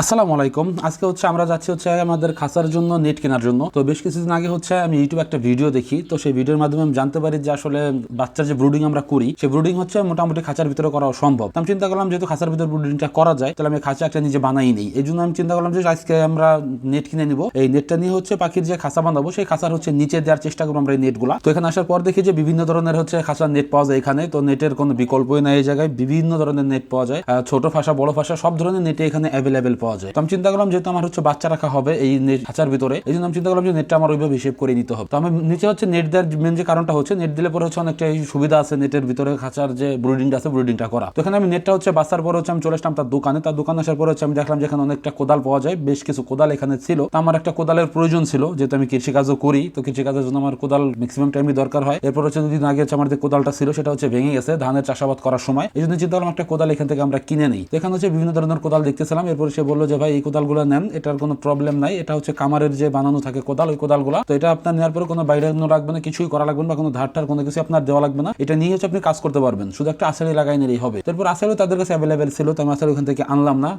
আসসালামু আলাইকুম। আজকে হচ্ছে আমরা যাচ্ছি হচ্ছে আমাদের খাসার জন্য, নেট কেনার জন্য। তো বেশ কিছুদিন আগে হচ্ছে আমি ইউটিউবে একটা ভিডিও দেখি। তো সেই ভিডিওর মাধ্যমে আমি জানতে পারি যে আসলে বাচ্চার যে ব্রুডিং আমরা করি, সেই ব্রুডিং হচ্ছে মোটামুটি খাঁচার ভিতরে করা সম্ভব। আমি চিন্তা করলাম যেহেতু খাঁচার ভিতরে ব্রুডিংটা করা যায়, তাহলে আমি খাঁচা একটা নিজে বানাই নেই। এই জন্য আমি চিন্তা করলাম যে আজকে আমরা নেট কিনে নিব। এই নেটটা নিয়ে হচ্ছে পাখির যে খাঁচা বানাবো, সেই খাঁচার হচ্ছে নিচে দেওয়ার চেষ্টা করব আমরা এই নেটগুলা। তো এখানে আসার পর দেখি যে বিভিন্ন ধরনের হচ্ছে খাঁচার নেট পাওয়া যায় এখানে। তো নেটের কোনো বিকল্পই নাই এই জায়গায়। বিভিন্ন ধরনের নেট পাওয়া যায়। ছোট ভাষা, বড় ভাষা, সব ধরনের নেটে এখানে অ্যাভেলেবেল পাওয়া যায়। তো আমি চিন্তা করলাম যেহেতু আমার হচ্ছে বাচ্চা রাখা হবে এই খাঁচার ভিতরে, এই জন্য আমি চিন্তা করলাম যে নেটটা আমার ওইভাবে হিসেব করে নিতে হবে। তো আমি নিচে হচ্ছে নেট দেওয়ার মেন যে কারণটা হচ্ছে নেট দিলে পরে হচ্ছে অনেকটা সুবিধা আছে নেটের ভিতরে খাঁচার যে ব্রুডিংটা আছে ব্রুডিংটা করা। তো এখানে আমি নেটটা হচ্ছে বাসার পরে হচ্ছে আমি চলে আসলাম তার দোকানে। তার দোকানে আসার পরে হচ্ছে আমি দেখলাম যে এখানে অনেকটা কোদাল পাওয়া যায়, বেশ কিছু কোদাল এখানে ছিল। তো আমার একটা কোদালের প্রয়োজন ছিল, যেহেতু আমি কৃষিকাজও করি, তো কৃষিকাজের জন্য আমার কোদাল ম্যাক্সিমাম টাইমই দরকার হয়। এরপর হচ্ছে দুদিন আগে হচ্ছে আমার যে কোদালটা ছিল, সেটা হচ্ছে ভেঙে গেছে, ধানের চাষাবাদ করার সময়। এই জন্য চিন্তা করলাম একটা কোদাল এখান থেকে আমরা কিনে নিই। তো এখানে হচ্ছে বিভিন্ন ধরনের কোদাল দেখতেছিলাম। এরপর সে বলল যে, ভাই, এই কোদালগুলো নেন, এটার কোনো প্রবলেম নাই। এটা হচ্ছে কামারের যে বানানো থাকে কোদাল, ওই কোদালগুলো। তো এটা আপনার নেওয়ার পরে কোনো বাইরে রাখবে না, কিছুই করা লাগবে বা কোনো ধারটার কোনো কিছু আপনার দেওয়া লাগবে না। এটা নিয়ে হচ্ছে আপনি কাজ করতে পারবেন। শুধু একটা আসারি লাগাই নিলেই হবে। তারপর আসারিও তাদের কাছে অ্যাভেলেবেল ছিল, তো আমি আসারি ওখান থেকে আনলাম না।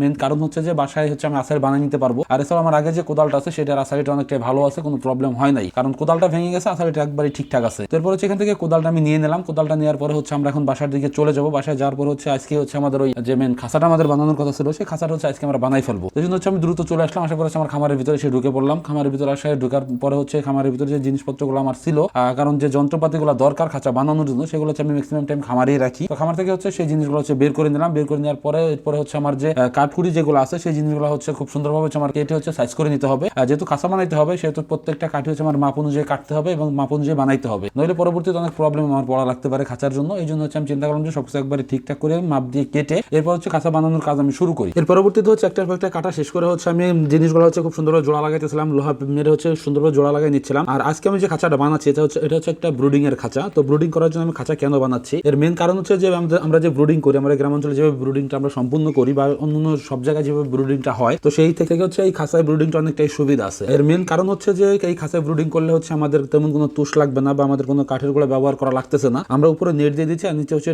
মেন কারণ হচ্ছে যে, বাসায় হচ্ছে আমি আসারি বানিয়ে নিতে পারব। আর এছাড়া আমার আগে যে কোদালটা আছে, সেটার আসারিটা অনেকটাই ভালো আছে, কোনো প্রবলেম হয় নাই। কারণ কোদালটা ভেঙে গেছে আসারিটা একবারই ঠিকঠাক আছে। তারপর হচ্ছে এখান থেকে কোদালটা আমি নিয়ে নিলাম। কোদালটা নেওয়ার পরে হচ্ছে আমরা এখন বাসার দিকে চলে যাব। বাসায় যাওয়ার পর হচ্ছে আজকে হচ্ছে আমাদের ওই যে মেন খাসাটা আমাদের বানানোর কথা ছিল, সেই খাসাটা হচ্ছে আজকে আমরা বানাই ফেলব। এই জন্য হচ্ছে আমি দ্রুত চলে আসলাম। আশা করি হচ্ছে আমার খামারের ভিতরে এসে ঢুকে পড়লাম। খামারের ভিতরে আসে ঢুকার পরে হচ্ছে খামারের ভিতরে যে জিনিসপত্রগুলো আমার ছিল কারণ যে যন্ত্রপাতিগুলো দরকার খাঁচা বানানোর জন্য, সেগুলো হচ্ছে আমি ম্যাক্সিমাম টাইম খামারেই রাখি। তো খামার থেকে হচ্ছে সেই জিনিসগুলো হচ্ছে বের করে নিলাম। বের করে নেওয়ার পরে এরপরে হচ্ছে আমার যে কাঠকুড়ি যেগুলো আছে, সেই জিনিসগুলো হচ্ছে খুব সুন্দরভাবে হচ্ছে আমার কেটে হচ্ছে সাইজ করে নিতে হবে। যেহেতু খাঁচা বানাইতে হবে, সেহেতু প্রত্যেকটা কাঠি হচ্ছে আমার মাপ অনুযায়ী কাটতে হবে এবং মাপ অনুযায়ী বানাইতে হবে। নইলে পরবর্তীতে অনেক প্রবলেম আমার পড়া লাগতে পারে খাঁচার জন্য। এই জন্য হচ্ছে আমি চিন্তা করলাম যে সবকিছু একবারে ঠিকঠাক করে মাপ দিয়ে কেটে এরপর হচ্ছে খাঁচা বানানোর কাজ আমি শুরু করি। এর পরবর্তীতে হচ্ছে একটার পর একটা কাটা শেষ করে হচ্ছে আমি জিনিসগুলো হচ্ছে খুব সুন্দরভাবে জোড়া লাগাইতেছিলাম, লোহা মেরে হচ্ছে সুন্দরভাবে জোড়া লাগাই নিচ্ছিলাম। আর আজকে আমি যে খাঁচাটা বানাচ্ছি, এটা হচ্ছে এটা হচ্ছে একটা ব্রুডিং এর খাঁচা। তো ব্রুডিং করার জন্য আমি খাঁচা কেন বানাচ্ছি? এর মেন কারণ হচ্ছে যে আমরা যে ব্রুডিং করি, আমরা গ্রাম অঞ্চলে যেভাবে ব্রুডিংটা আমরা সম্পূর্ণ করি বা অন্য সব জায়গায় যেভাবে ব্রুডিংটা হয়, তো সেই থেকে হচ্ছে এই খাঁচায় ব্রুডিংটা অনেকটাই সুবিধা আছে। এর মেন কারণ হচ্ছে যে এই খাঁচায় ব্রুডিং করলে হচ্ছে আমাদের তেমন কোনো তুষ লাগবে না বা আমাদের কোনো কাঠেরগুলো ব্যবহার করা লাগতেছে না। আমরা উপরে নেট দিয়ে দিচ্ছি আর নিচে হচ্ছে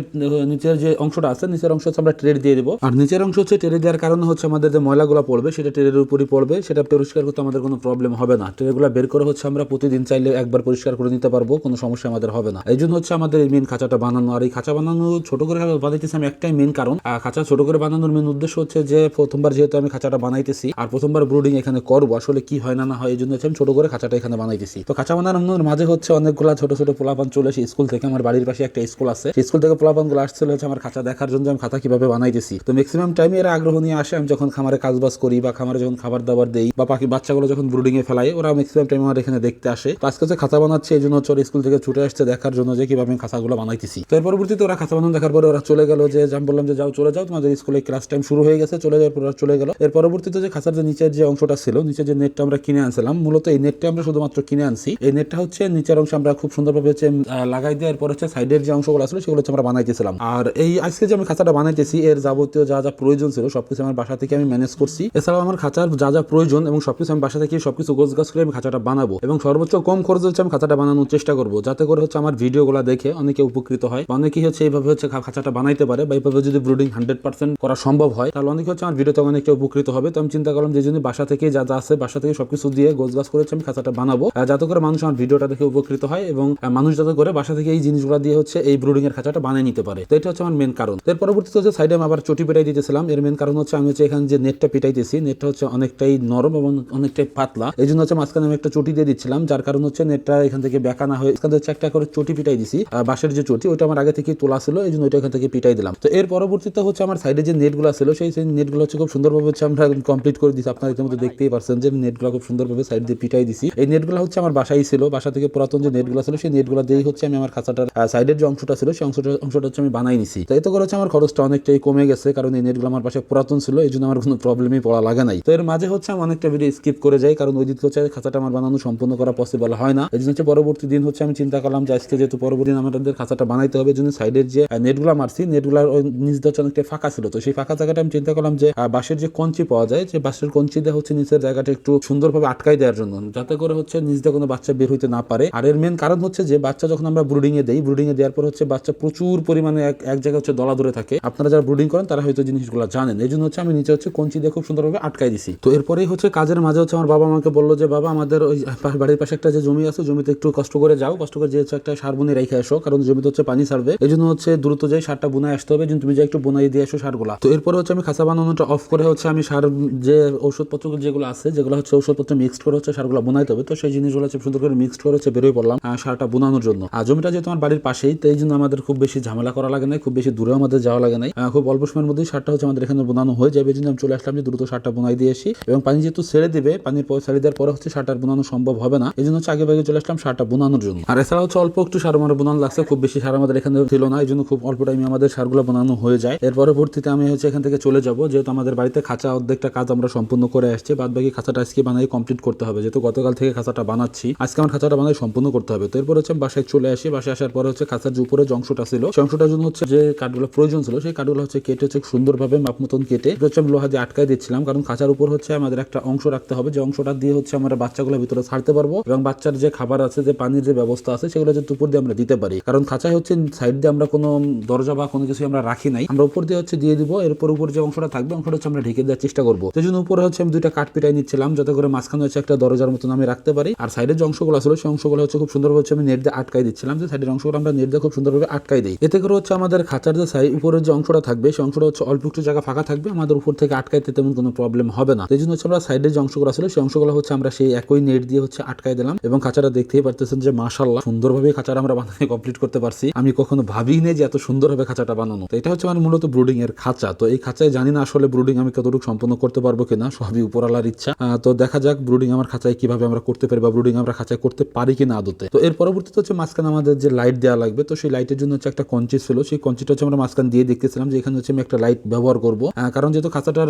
নিচের যে অংশটা আছে, নিচের অংশ হচ্ছে আমরা ট্রেড দিয়ে দেবো। আর নিচের অংশ হচ্ছে ট্রেড দেওয়ার কারণে হচ্ছে আমাদের যে ময়লাগুলো পড়বে, সেটা ট্রেডের উপরই পড়বে, সেটা পরিষ্কার করতে আমাদের কোনো প্রবলেম হবে না। ট্রেগুলো বের করে হচ্ছে আমরা প্রতিদিন চাইলে একবার পরিষ্কার করে নিতে পারব, কোনো সমস্যা আমাদের হবে না। এই জন্য হচ্ছে আমাদের এই মেন খাঁচাটা বানানো। আর এই খাঁচা বানানো, ছোট করে বানাইতেছি আমি একটাই মেন কারণ। খাঁচা ছোট করে বানানোর মেন উদ্দেশ্য হচ্ছে যে, প্রথমবার যেহেতু আমি খাঁচাটা বানাইতেছি, আর প্রথমবার ব্রুডিং এখানে করব, আসলে কি হয় না না হয় এই জন্য হচ্ছে আমি ছোট করে খাঁচাটা এখানে বানাইতেছি। তো খাঁচা বানানোর মাঝে হচ্ছে অনেকগুলা ছোট ছোট পোলাপান চলে আসে। স্কুল থেকে আমার বাড়ির পাশে একটা স্কুল আছে। স্কুল থেকে পোলাপানগুলো আসছিল হচ্ছে আমার খাঁচা দেখার জন্য আমি খাঁচা কীভাবে বানাইতেছি। তো ম্যাক্সিমাম টাইমে এরা আগ্রহ নিয়ে আসে, আমি যখন খামারে কাজবাজ করি বা খামারে যখন খাবার দাবার দেই বা পাখি বাচ্চাগুলো যখন ব্রুডিং এ ফেলাই, ওরা ম্যাক্সিমাম টাইম আমার এখানে দেখতে আসে। তো আজকে হচ্ছে খাঁচা বানাচ্ছে, এই জন্য হচ্ছে স্কুল থেকে ছুটে আসছে দেখার জন্য যে কীভাবে আমি খাঁচাগুলো বানাইতেছি। তো এর পরবর্তীতে ওরা খাঁচা বানানো দেখার পরে ওরা চলে গেল যে আমি বললাম যে, যাও, চলে যাও, তোমাদের স্কুলে ক্লাস টাইম শুরু হয়ে গেছে। চলে যাওয়ার পর চলে গেল। এর পরবর্তীতে যে খাঁচার যে নিচের যে অংশটা ছিল, নিচের যে নেটটা আমরা কিনে আনছিলাম, মূলত এই নেটটা আমরা শুধুমাত্র কিনে আনছি। এই নেটটা হচ্ছে নিচের অংশ আমরা খুব সুন্দরভাবে হচ্ছে লাগাই দেওয়ার এরপর হচ্ছে সাইডের যে অংশগুলো আসলে সেগুলো হচ্ছে আমরা বানাইতেছিলাম। আর এই আজকে যে আমি খাঁচাটা বানাইতেছি, এর যাবতীয় যা যা প্রয়োজন ছিল, সবকিছু আমার বাসা থেকে আমি ম্যানেজ করছি। এছাড়াও আমার খাঁচার যা যা প্রয়োজন এবং সবকিছু আমি বাসা থেকে সবকিছু গোছ গাছ করে আমি খাঁচাটা বানাবো এবং সর্বোচ্চ কম খরচে হচ্ছে আমি খাঁচাটা বানানোর চেষ্টা করব। যাতে করে হচ্ছে আমার ভিডিওগুলো দেখে অনেকে উপকৃত হয়। অনেকেই হচ্ছে এইভাবে হচ্ছে খাঁচাটা বানাইতে পারে বা এইভাবে যদি ব্রুডিং হান্ড্রেড পার্সেন্ট করা সম্ভব হয়, তাহলে অনেকে হচ্ছে আমার ভিডিওতে অনেকে উপকৃত হবে। তো আমি চিন্তা করলাম যে জন্য বাসা থেকে যা যা আছে, বাসা থেকে সবকিছু দিয়ে গোছ গাছ করেছে আমি খাঁচাটা বানাবো। যাতে করে মানুষ আমার ভিডিওটা দেখে উপকৃত হয় এবং মানুষ যাতে করে বাসা থেকে এই জিনিসগুলো দিয়ে হচ্ছে এই ব্রুডিং এর খাঁচাটা বানিয়ে নিতে পারে। তো এটা হচ্ছে আমার মেন কারণ। এর পরবর্তীতে হচ্ছে সাইডে আমি আবার চটি পেটাই দিতেছিলাম। এর মেন কারণ হচ্ছে আমি হচ্ছে এখানে যে নেটটা পেটাইতেছি, নেটটা হচ্ছে অনেকটাই নরম এবং অনেকটাই পাতলা। এই জন্য হচ্ছে মাঝখানে আমি একটা চটি দিয়ে দিচ্ছিলাম, যার কারণ হচ্ছে নেটটা এখান থেকে বেঁকা না হয়ে এখান থেকে একটা করে চটি পিটাই দিছি বাঁশের যে চটি ওটা আমার আগে থেকে তোলা ছিল এই জন্য ওইটা এখান থেকে পিটাই দিলাম। তো এর পরবর্তীতে হচ্ছে আমার সাইডে যে নেটগুলো ছিল, সেই সেই নেটগুলো হচ্ছে খুব সুন্দরভাবে হচ্ছে আমরা কমপ্লিট করে দিচ্ছি আপনারা ইতিমধ্যে দেখতেই পারছেন যে নেটগুলো খুব সুন্দরভাবে সাইড দিয়ে পিটাই দিছি। এই নেটগুলো হচ্ছে আমার বাসাই ছিল, বাসা থেকে পুরাতন যে নেটগুলো ছিল, সেই নেটগুলো দিয়েই হচ্ছে আমি আমার খাঁচাটার সাইডের যে অংশটা ছিল, সেই অংশটা অংশটা হচ্ছে আমি বানাই নিছি। তো এতে করে হচ্ছে আমার খরচটা অনেকটাই কমে গেছে, কারণ এই নেটগুলো আমার পাশে পুরাতন ছিল এই জন্য আমার কোনো প্রবলেমই পড়া লাগে নাই। তো এর মাঝে হচ্ছে আমি অনেকটা ভিডিও স্কিপ করে যাই, কারণ ওই দিক হচ্ছে খাঁচাটা আমার বানানো সম্পূর্ণ করা পসিবল হয় না। এই জন্য হচ্ছে পরবর্তী দিন হচ্ছে আমি চিন্তা করলাম যে আজকে যেহেতু পরবর্তী দিন আমাদের খাঁচাটা বানাইতে হবে জন্য সাইডের যে নেটগুলো মারছি নেটগুলোর নিচ দিয়ে হচ্ছে অনেকটা ফাঁকা ছিল। তো সেই ফাঁকা জায়গাটা আমি চিন্তা করলাম যে বাঁশের যে কঞ্চি পাওয়া যায় যে বাঁশের কঞ্চি দিয়ে হচ্ছে নিচের জায়গাটা একটু সুন্দরভাবে আটকাই দেওয়ার জন্য, যাতে করে হচ্ছে নিচ দিয়ে কোনো বাচ্চা বের হইতে না পারে। আর এর মেন কারণ হচ্ছে যে, বাচ্চা যখন আমরা ব্রুডিং এ দেই ব্রুডিং এ দেওয়ার পর হচ্ছে বাচ্চা প্রচুর পরিমাণে এক জায়গায় হচ্ছে দলা ধরে থাকে। আপনারা যারা ব্রুডিং করেন, তারা হয়তো জিনিসগুলো জানেন। এই জন্য হচ্ছে আমি নিচে হচ্ছে কঞ্চি দিয়ে খুব সুন্দরভাবে আটকাই দিছি। তো এরপরেই হচ্ছে কাজের মাঝে হচ্ছে আমার বাবা আমাকে বলল যে, বাবা, আমাদের ওই বাড়ির পাশে একটা যে জমি আছে, জমিতে একটু কষ্ট করে যাও। কষ্ট করে যেহেতু একটা সার বুনে রেখে আসো, কারণ জমিতে হচ্ছে পানি ছাড়বে। এই জন্য হচ্ছে দ্রুত যাই সারটা বুনায় আসতে হবে। তুমি যে একটু বুনাই দিয়ে আসো সারগুলা। তো এরপরে হচ্ছে আমি খাঁচা বানানোটা অফ করে হচ্ছে আমি সার যে ঔষধপত্র যেগুলো আছে, যেগুলো হচ্ছে ঔষধপত্র মিক্সড করে হচ্ছে সারগুলো বোনাইতে হবে। তো সেই জিনিসগুলো হচ্ছে সুন্দর করে মিক্সড করে হচ্ছে বেরোয় পড়লাম সারটা বোনানোর জন্য। আর জমিটা যেহেতু আমার বাড়ির পাশেই, তো এই জন্য আমাদের খুব বেশি ঝামেলা করা লাগে না খুব বেশি দূরে আমাদের যাওয়া লাগে নাই। খুব অল্প সময়ের মধ্যেই সারটা হচ্ছে আমাদের এখানে বোনানো হয়ে যাবে। জন্য আমি চলে আসলাম যে দ্রুত শার্টটা বোনাই দিয়ে আসি। এবং পানি যেহেতু ছেড়ে দিবে, পানির পর ছেড়ে দেওয়ার পরে হচ্ছে আর বোনানো সম্ভব হবে না। এই জন্য হচ্ছে আগে ভাগে চলে আসলাম সারটা বোনানোর জন্য। আর এছাড়া হচ্ছে অল্প একটু সার আমার বোনানো লাগছে, খুব বেশি সার আমাদের এখানে ছিল না। এই জন্য খুব অল্প টাইমে আমাদের সারগুলো বোনানো হয়ে যায়। এর পরবর্তীতে আমি হচ্ছে এখান থেকে চলে যাব, যেহেতু আমাদের বাড়িতে খাঁচা অর্ধেকটা কাজ আমরা সম্পূর্ণ করে আসছি। বাদ বাকি খাঁচাটা আজকে বানাই কমপ্লিট করতে হবে, যেহেতু গতকাল থেকে খাঁচাটা বানাচ্ছি। আজকে আমার খাঁচাটা বানাই সম্পূর্ণ করতে হবে। তো এরপর হচ্ছে বাসায় চলে আসি। বাসায় আসার পরে হচ্ছে খাঁচার যে উপরে অংশটা ছিল সেই অংশটার জন্য হচ্ছে যে কাঠগুলো প্রয়োজন ছিল, সেই কাঠগুলো হচ্ছে কেটে হচ্ছে সুন্দরভাবে মাপ মতন কেটে এটা হচ্ছে আমি লোহা দিয়ে আটকাই দিচ্ছিলাম, কারণ খাঁচার উপর হচ্ছে আমাদের একটা অংশ রাখতে হবে। যে অংশটা দিয়ে হচ্ছে আমরা বাচ্চাগুলো ভিতরে ছাড়তে পারব এবং বাচ্চার যে খাবার আছে, যে পানির যে ব্যবস্থা আছে, সেগুলো যাতে উপর দিয়ে আমরা দিতে পারি। কারণ খাঁচায় হচ্ছে সাইড দিয়ে আমরা কোনো দরজা বা কোনো কিছু আমরা রাখি নাই। আমরা উপর দিয়ে হচ্ছে দিয়ে দিব, এরপর উপর যে অংশটা থাকবে, অংশটা হচ্ছে আমরা ঢেকে দেওয়ার চেষ্টা করব। সেই জন্য উপরে হচ্ছে আমি দুইটা কাঠ পিটাই নিচ্ছিলাম, যাতে করে মাঝখানে হচ্ছে একটা দরজার মতন আমি রাখতে পারি। আর সাইডের যে অংশগুলো ছিল সেই অংশগুলো হচ্ছে খুব সুন্দরভাবে হচ্ছে আমি নেট দিয়ে আটকাই দিচ্ছিলাম, যে সাইডের অংশগুলো আমরা নেট দিয়ে খুব সুন্দরভাবে আটকাই দিই। এতে করে হচ্ছে আমাদের খাঁচার যে সাইড উপরের যে অংশটা থাকবে, সেই অংশটা হচ্ছে অল্প একটু জায়গা ফাঁকা থাকবে, আমাদের উপর থেকে আটকাইতে তেমন কোনো প্রবলেম হবে না। এই জন্য হচ্ছে আমরা সাইডের যে অংশগুলো ছিল, সেই অংশগুলো হচ্ছে আমরা সেই একই নেট দিয়ে হচ্ছে আটকাই দিলাম এবং খাঁচাটা দেখতেই পারতেছেন যে মাশাল্লাহ সুন্দরভাবে খাঁচাটা আমরা বানাতে কমপ্লিট করতে পারছি। আমি কখনো ভাবিই নেই যে এত সুন্দরভাবে খাঁচাটা বানানো। তো এটা হচ্ছে আমার মূলত ব্রুডিং এর খাঁচা। তো এই খাঁচায় জানি না আসলে ব্রুডিং আমি কতটুকু সম্পন্ন করতে পারব কিনা, সবই উপরালার ইচ্ছা। তো দেখা যাক ব্রুডিং আমার খাঁচায় কীভাবে আমরা করতে পারি বা ব্রুডিং আমরা খাঁচায় করতে পারি কিনা আদতে। তো এর পরবর্তীতে হচ্ছে মাঝখানে আমাদের যে লাইট দেওয়া লাগবে, তো সেই লাইটের জন্য হচ্ছে একটা কঞ্চি ছিল। সেই কঞ্চিটা হচ্ছে আমরা মাঝখান দিয়ে দেখতেছিলাম যে এখানে হচ্ছে আমি একটা লাইট ব্যবহার করব। কারণ যেহেতু খাঁচাটার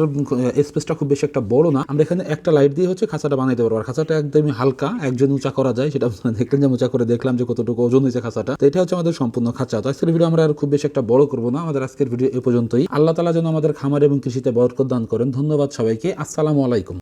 স্পেসটা খুব বেশি একটা বড় না। আমরা এখানে একটা লাইট দিয়ে হচ্ছে খাঁচাটা বানাইতে পারব। আর খাঁচাটা একদমই হালকা, একজন উঁচা করা যায়, সেটা আপনারা দেখলেন যে উঁচা করে দেখলাম যে কতটুকু ওজন হয়েছে খাঁচাটা। তো এটা হচ্ছে আমাদের সম্পূর্ণ খাঁচা। তো আজকের ভিডিও আমরা আর খুব বেশি একটা বড় করব না। আমাদের আজকের ভিডিও এ পর্যন্তই। আল্লাহ তালা যেন আমাদের খামার এবং কৃষিতে বরকত দান করেন। ধন্যবাদ সবাইকে। আসসালামু আলাইকুম।